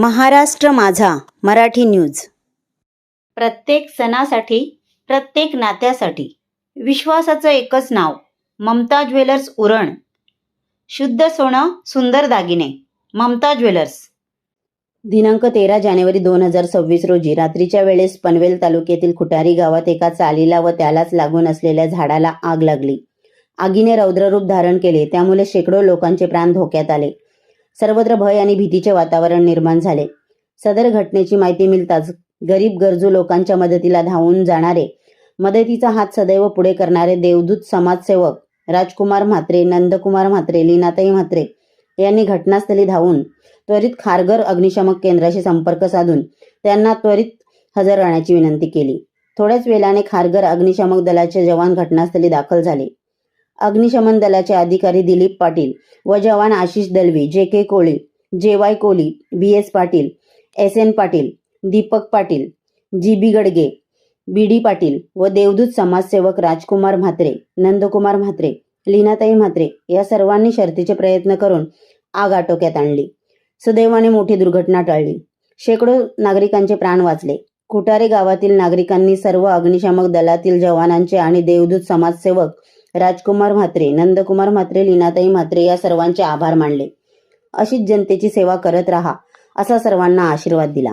महाराष्ट्र माझा मराठी न्यूज. प्रत्येक सणासाठी प्रत्येक नात्यासाठी विश्वासाचं एकच नाव ममता ज्वेलर्स उरण. शुद्ध सोनं सुंदर दागिने ममता ज्वेलर्स. दिनांक तेरा जानेवारी दोन हजार सव्वीस रोजी रात्रीच्या वेळेस पनवेल तालुक्यातील खुटारी गावात एका चालीला व त्यालाच लागून असलेल्या झाडाला आग लागली. आगीने रौद्ररूप धारण केले त्यामुळे शेकडो लोकांचे प्राण धोक्यात आले. सर्वत्र भय आणि भीतीचे वातावरण निर्माण झाले. सदर घटनेची माहिती मिळताच गरीब गरजू लोकांच्या मदतीला धावून जाणारे मदतीचा हात सदैव पुढे करणारे देवदूत समाजसेवक राजकुमार म्हात्रे नंदकुमार म्हात्रे लीनाताई म्हात्रे यांनी घटनास्थळी धावून त्वरित खारघर अग्निशामक केंद्राशी संपर्क साधून त्यांना त्वरित हजर राहण्याची विनंती केली. थोड्याच वेळाने खारघर अग्निशामक दलाचे जवान घटनास्थळी दाखल झाले. अग्निशमन दलाचे अधिकारी दिलीप पाटील व जवान Ashish Dalvi J K Koli J Y Koli B S Patil S N Patil Deepak Patil G B Gadge B D Patil व देवदूत समाजसेवक राजकुमार म्हात्रे नंदकुमार म्हात्रे लीनाताई म्हात्रे या सर्वांनी शर्तीचे प्रयत्न करून आग आटोक्यात आणली. सुदैवाने मोठी दुर्घटना टळली. शेकडो नागरिकांचे प्राण वाचले. कुटारे गावातील नागरिकांनी सर्व अग्निशामक दलातील जवानांचे आणि देवदूत समाजसेवक राजकुमार म्हात्रे नंदकुमार म्हात्रे लीनाताई म्हात्रे या सर्वांचे आभार मानले. अशीच जनतेची सेवा करत राहा असा सर्वांना आशीर्वाद दिला.